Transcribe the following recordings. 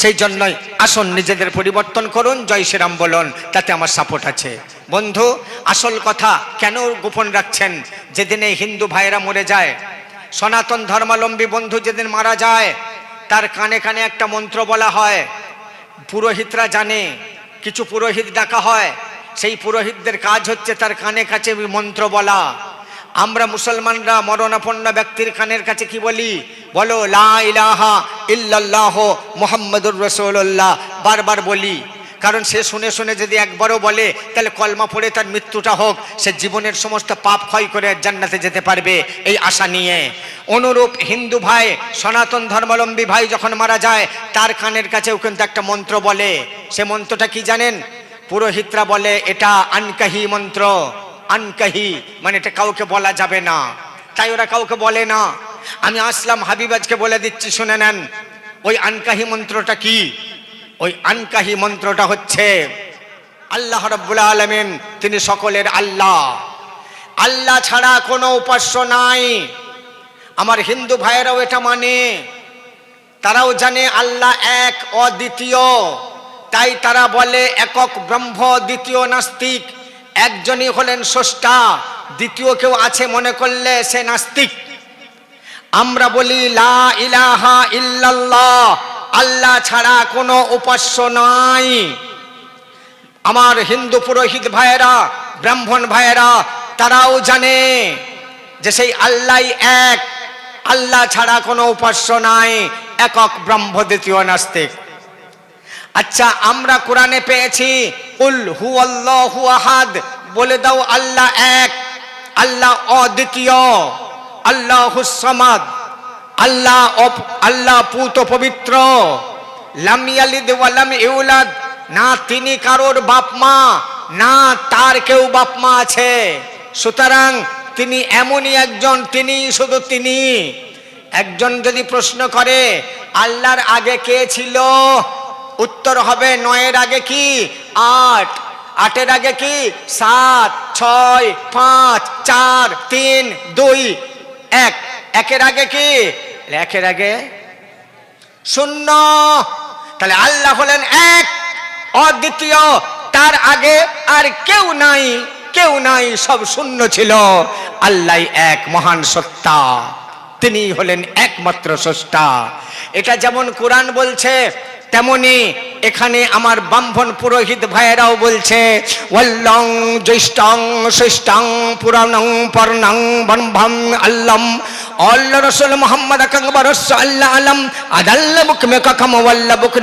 সেই জন্যই আসুন নিজেদের পরিবর্তন করুন, জয় শ্রীরাম বলুন, তাতে আমার সাপোর্ট আছে। বন্ধু, আসল কথা কেন গোপন রাখছেন? যেদিন হিন্দু ভাইয়েরা মরে যায়, সনাতন ধর্মাবলম্বী বন্ধু যেদিন মারা যায়, তার কানে কানে একটা মন্ত্র বলা হয়, পুরোহিতরা জানে, কিছু পুরোহিত ডাকা হয়, সেই পুরোহিতদের কাজ হচ্ছে তার কানে কাছে মন্ত্র বলা। আমরা মুসলমানরা মরণাপন্ন ব্যক্তির কানের কাছে কি বলি? বলো, লা ইলাহা ইল্লাল্লাহ মুহাম্মাদুর রাসূলুল্লাহ বারবার বলি। কারণ সে শুনে শুনে যদি একবারও বলে, তাহলে কলমা পড়ে তার মৃত্যুটা হোক। সে জীবনের সমস্ত পাপ ক্ষয় করে জান্নাতে যেতে পারবে এই আশা নিয়ে। অনুরূপ হিন্দু ভাই, সনাতন ধর্মাবলম্বী ভাই যখন মারা যায়, তার কানের কাছেও কিন্তু একটা মন্ত্র বলে। সে মন্ত্রটা কি জানেন? পুরোহিতরা বলে, এটা আনকাহি মন্ত্র। আনকাহি মানে এটা কাউকে বলা যাবে না। তাই ওরা কাউকে বলে না। আমি আসলাম হাবিবাজকে বলে দিচ্ছি, শুনে নেন। ওই আনকাহি মন্ত্রটা কি? ওই আনকাহি মন্ত্রটা হচ্ছে, আল্লাহ রব্বুল আলমিন তিনি সকলের আল্লাহ। আল্লাহ ছাড়া কোনো উপাস্য নাই। আমার হিন্দু ভাইয়েরাও এটা মানে। তারাও জানে আল্লাহ এক, অদ্বিতীয়। তাই তারা বলে একক ব্রহ্ম, দ্বিতীয় নাস্তিক। একজনই হলেন স্রষ্টা, দ্বিতীয় কেউ আছে মনে করলে সে নাস্তিক। আমরা বলি, লা ইলাহা ইল্লাল্লাহ। আল্লাহ ছাড়া কোনো উপাস্য নাই। আমার হিন্দু পুরোহিত ভাইয়েরা, ব্রাহ্মণ ভাইয়েরা, তারাও জানে যে সেই আল্লাহ এক। আল্লাহ ছাড়া কোনো উপাস্য নাই, একক ব্রহ্ম দ্বিতীয় নাস্তিক। আচ্ছা আমরা কোরআনে পেয়েছি, উল হু হু আহাদ। বলে দাও, আল্লাহ এক, আল্লাহ অদ্বিতীয়। আল্লাহ হুসমাদ আল্লাহ আল্লাহ পুত পবিত্র। লাম ইয়ালিদ ওয়া লাম ইউলাদ, না তিনি কারোর বাপ মা, না তার কেউ বাপ মা আছে। সুতরাং তিনি এমনই একজন, তিনি শুধু তিনি। একজন যদি প্রশ্ন করে, আল্লাহর আগে কে ছিল? উত্তর হবে নয়ের আগে কি? আট। আটের আগে কি? সাত, ছয়, পাঁচ, চার, তিন, দুই এক। একের আগে কি? একের আগে শূন্য। তাহলে আল্লাহ হলেন এক। অদ্বিতীয়, তার আগে আর কেউ নাই কেউ নাই, সব শূন্য ছিল। আল্লাহ এক মহান সত্তা। তিনি হলেন একমাত্র স্রষ্টা। এটা যেমন কোরআন বলছে তেমনি এখানে আমার ব্রাহ্মণ পুরোহিত ভাইয়েরাও বলছে ওয়াল্লং জ্যৈষ্ঠং শ্রেষ্ঠং পুরাণং পর্ণং বনভম আল্লম। অল্ল রসুল মোহাম্মদ আকবর আল্লাহ আলম। আদাল্ল বুক মে ককম ওয়াল্ল বুক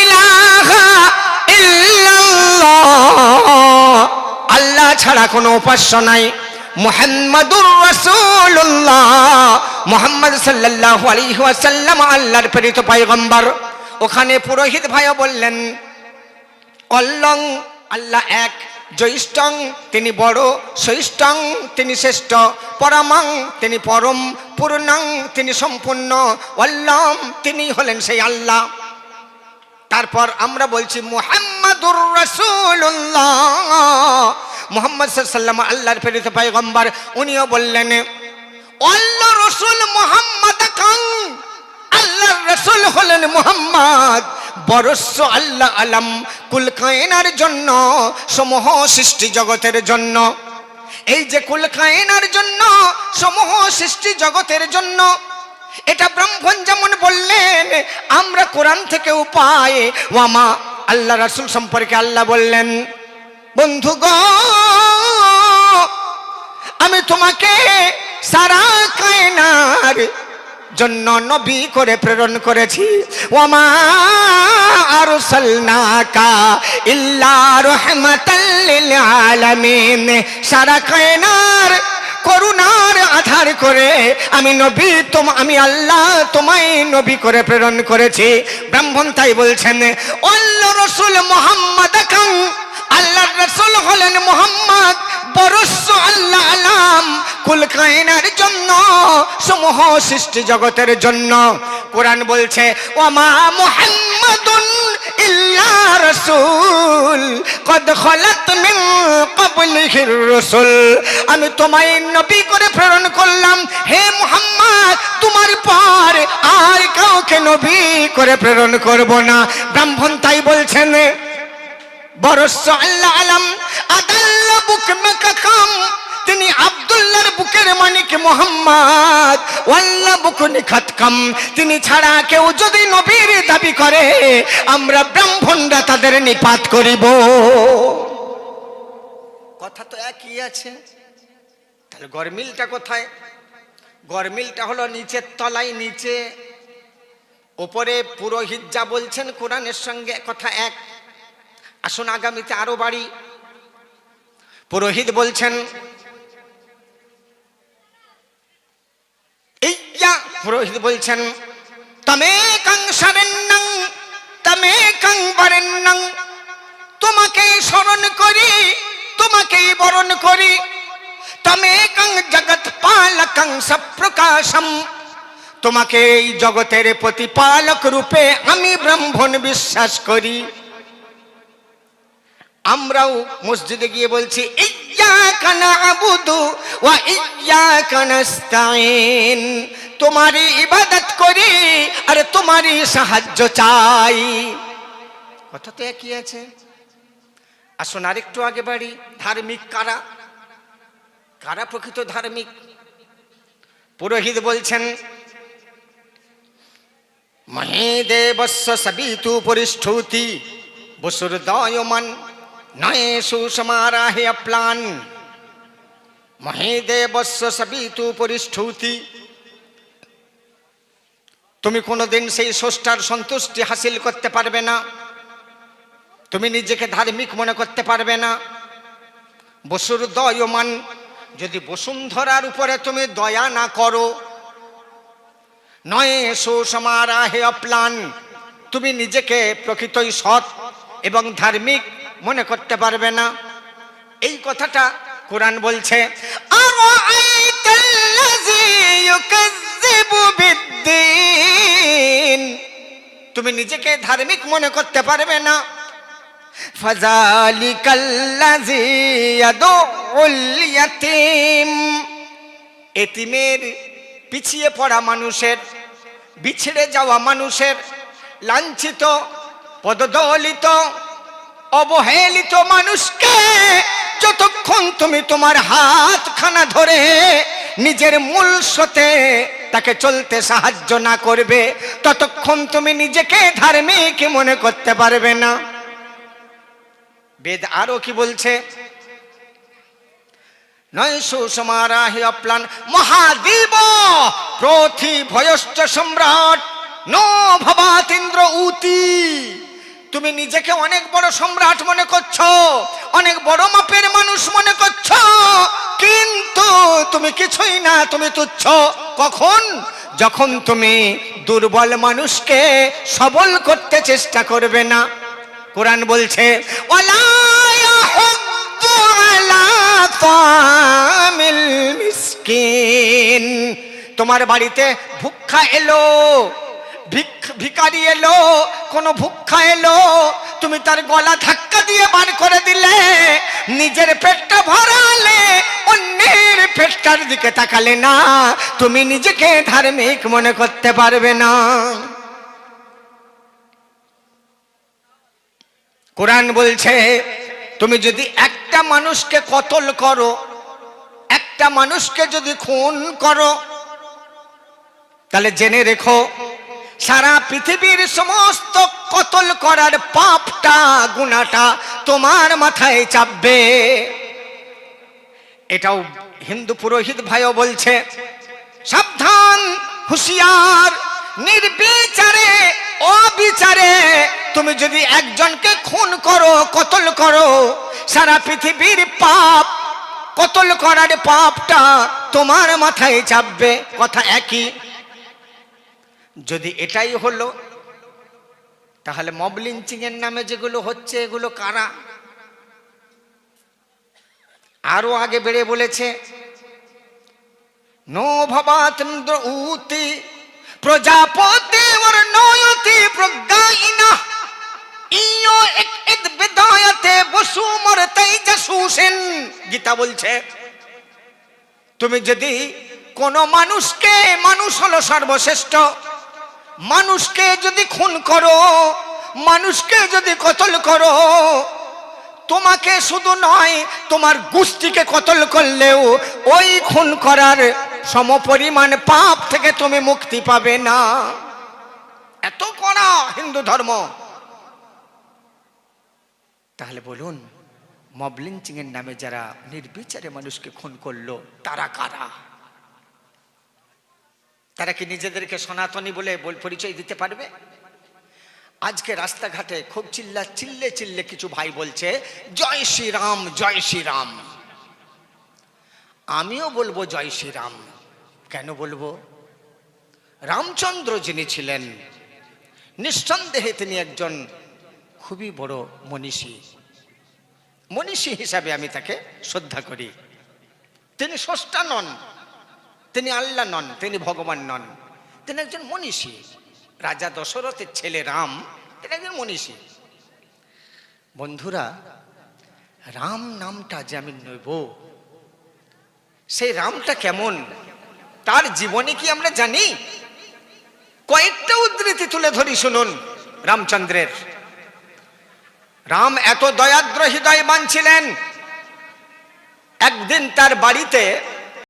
ইলাহা ইল্লাল্লাহ। আল্লাহ ছাড়া কোনো উপাস্য নাই। মুহাম্মাদুর মুহাম্মদ আল্লাহর প্রেরিত পয়গম্বর। ওখানে পুরোহিত ভাইও বললেন, অল্লং, আল্লাহ এক, জ্যৈষ্ঠং, তিনি বড়, শ্রেষ্ঠং, তিনি শ্রেষ্ঠ, পরমাং, তিনি পরম, পূর্ণাং, তিনি সম্পূর্ণ অল্লম তিনি হলেন সেই আল্লাহ। তারপর আমরা বলছি, মুহাম্মাদুর রাসূলুল্লাহ। মুহাম্মদ সাল্লাম আল্লাহর প্রেরিত পয়গম্বর, উনিও বললেন আল্লাহ রসুল মুহাম্মদ কাং? আল্লাহর রসুল হলেন মুহাম্মদ। বরস্য আল্লাহ আলম, কুল কায়নার জন্য, সমূহ সৃষ্টি জগতের জন্য। এই যে কুল কায়নার জন্য, সমূহ সৃষ্টি জগতের জন্য, এটা ব্রাহ্মণ যেমন বললেন, আমরা কোরআন থেকে উপায় ওয়ামা, আল্লাহ রাসূল সম্পর্কে আল্লাহ বললেন বন্ধু গো আমি তোমাকে সারা কায়নার জন্য নবী করে প্রেরণ করেছি। আলামিন। সারা কায়নার করুণার আধার করে আমি নবী তোম, আমি আল্লাহ তোমায় নবী করে প্রেরণ করেছি। ব্রাহ্মণ তাই বলছেন, অল্ল রসুল মোহাম্মদ আল্লাহ রসুল হলেন মোহাম্মদ, বরস্য আল্লাহ কুল কায়নার জন্য সমূহ সৃষ্টি জগতের জন্য। কোরআন বলছে, ওমা মুহাম্মাদুন ইল্লা রাসূল, কদ খলাত মিন আমি তোমায় নবী করে প্রেরণ করলাম। হে মুহাম্মদ, তোমার পর আর কাউকে নবী করে প্রেরণ করব না। ব্রাহ্মণ তাই বলছেন বরস্য আল্লাহ আলম, আদাল্লা বুক মেকাকাম তিনি আব্দুল্লাহর বুকের মানিক মোহাম্মদ। ওয়াল্লা বুকুনি খতকম তিনি ছাড়া কেউ যদি নবীর দাবি করে, আমরা ব্রাহ্মণরা তাদের নিপাত করিব। কথা তো একই আছে। তাহলে গরমিলটা কোথায়? গরমিলটা হলো নিচের তলায় নিচে। ওপরে পুরোহিত যা বলছেন, কোরআনের সঙ্গে কথা এক। আসুন আগামীতে আরও বাড়ি। পুরোহিত বলছেন ইয়া পুরোহিত বলছেন তমে কং শরণ্যং তমে কং বরেণ্যং, তোমাকে স্মরণ করি তোমাকেই বরণ করি। তমে কং জগৎ পালকং সপ্রকাশম, তোমাকে এই জগতের প্রতিপালক রূপে আমি ব্রাহ্মণ বিশ্বাস করি। আমরাও মসজিদে গিয়ে বলছি, ইয়্যাকা না'বুদু ওয়া ইয়্যাকা নাস্তাইন তোমারই ইবাদত করি আর তোমারই সাহায্য চাই। কথা তো একই আছে। আসুন আরেকটু আগে বাড়ি। ধার্মিক কারা? কারা প্রকৃত ধার্মিক? পুরোহিত বলছেন মহেদেবস্য সবিতু পরিষ্ঠুতি, বসুরদয়মান নয়ে সুসমারাহে অপ্লান মহেদেবস্য সবিতু পরিষ্ঠুতি তুমি কোনোদিন সেই স্রষ্টার সন্তুষ্টি হাসিল করতে পারবে না। তুমি নিজেকে ধার্মিক মনে করতে পারবে না। বসুর দয়মান, যদি বসুন্ধরার উপরে তুমি দয়া না করো, নয় সুসমারাহে অপ্লান, তুমি নিজেকে প্রকৃতই সৎ এবং ধার্মিক মনে করতে পারবে না। এই কথাটা কোরআন বলছে বিদ্দীন? তুমি নিজেকে ধার্মিক মনে করতে পারবে না। এতিমের পিছিয়ে পড়া মানুষের, বিছড়ে যাওয়া মানুষের, লাঞ্ছিত, পদদলিত, অবহেলিত মানুষকে যতক্ষণ তুমি তোমার হাতখানা ধরে নিজের মূল স্রোতে তাকে চলতে সাহায্য না করবে, ততক্ষণ তুমি নিজেকে ধার্মিক মনে করতে পারবে না। বেদ আরও কি বলছে? সম্রাট উতি। তুমি নিজেকে অনেক বড় সম্রাট মনে করছ, অনেক বড় মাপের মানুষ মনে করছ কিন্তু তুমি কিছুই না, তুমি তুচ্ছ। কখন? যখন তুমি দুর্বল মানুষকে সবল করতে চেষ্টা করবে না। কোরআন বলছে তোমার বাড়িতে ভুক্ষা এলো, ভিক- ভিখারি এলো, কোন ভুক্ষা এলো। তুমি তার গলা ধাক্কা দিয়ে বার করে দিলে, নিজের পেটটা ভরালে পেটটার দিকে তাকালে না, তুমি নিজেকে ধার্মিক মনে করতে পারবে না। কোরআন বলছে, তুমি যদি একটা মানুষকে কতল করো, একটা মানুষকে যদি খুন করো, তাহলে জেনে রেখো, সারা পৃথিবীর সমস্ত কতল করার পাপটা গুণাটা তোমার মাথায় চাপবে। এটাও হিন্দু পুরোহিত ভাইও বলছে, সাবধান, হুঁশিয়ার, নির্বিচারে, অবিচারে, তুমি যদি একজনকে খুন করো, কতল করো, সারা পৃথিবীর পাপ, কতল করার পাপটা তোমার মাথায় চাপবে। কথা একই। যদি এটাই হলো, তাহলে মব লিঞ্চিং এর নামে যেগুলো হচ্ছে, এগুলো কারা? আরও আগে বেড়ে বলেছে, নো ভবাতন্দ্র উতি, প্রজাপতি ওর নয়তি প্রজ্ঞাইনা ইয়ো এক ইদ বিদায়তে বসু মর তেজসুসেন গীতা বলছে, তুমি যদি কোন মানুষকে, মানুষ হলো সর্বশ্রেষ্ঠ। মানুষকে যদি খুন করো, মানুষকে যদি কতল করো তোমাকে শুধু নয়, তোমার গোষ্ঠীকে কতল করলেও ওই খুন করার সমপরিমাণ পাপ থেকে তুমি মুক্তি পাবে না। এত কড়া হিন্দু ধর্ম। তাহলে বলুন মবলিঞ্চিং এর নামে যারা নির্বিচারে মানুষকে খুন করল, তারা কারা? তারা কি নিজেদেরকে সনাতনী বলে বল পরিচয় দিতে পারবে? আজকে রাস্তাঘাটে খুব চিল্লা চিল্লে চিল্লে কিছু ভাই বলছে, জয় শ্রীরাম জয় শ্রীরাম। আমিও বলব, জয় শ্রীরাম। কেন বলব? রামচন্দ্র যিনি ছিলেন, নিঃসন্দেহে তিনি একজন খুবই বড় মনীষী। মনীষী হিসাবে আমি তাকে শ্রদ্ধা করি। তিনি স্রষ্টা নন, তিনি আল্লাহ নন, তিনি ভগবান নন, তিনি একজন মনীষী। রাজা দশরথের ছেলে রাম, এটা একজন মনীষী। বন্ধুরা, রাম নামটা যে আমি নেব, সেই রামটা কেমন? তার জীবনে কি আমরা জানি? কয়েকটা উদ্ধৃতি তুলে ধরি শুনুন রামচন্দ্রের। রাম এত দয়াদ্র হৃদয়বান ছিলেন, একদিন তার বাড়িতে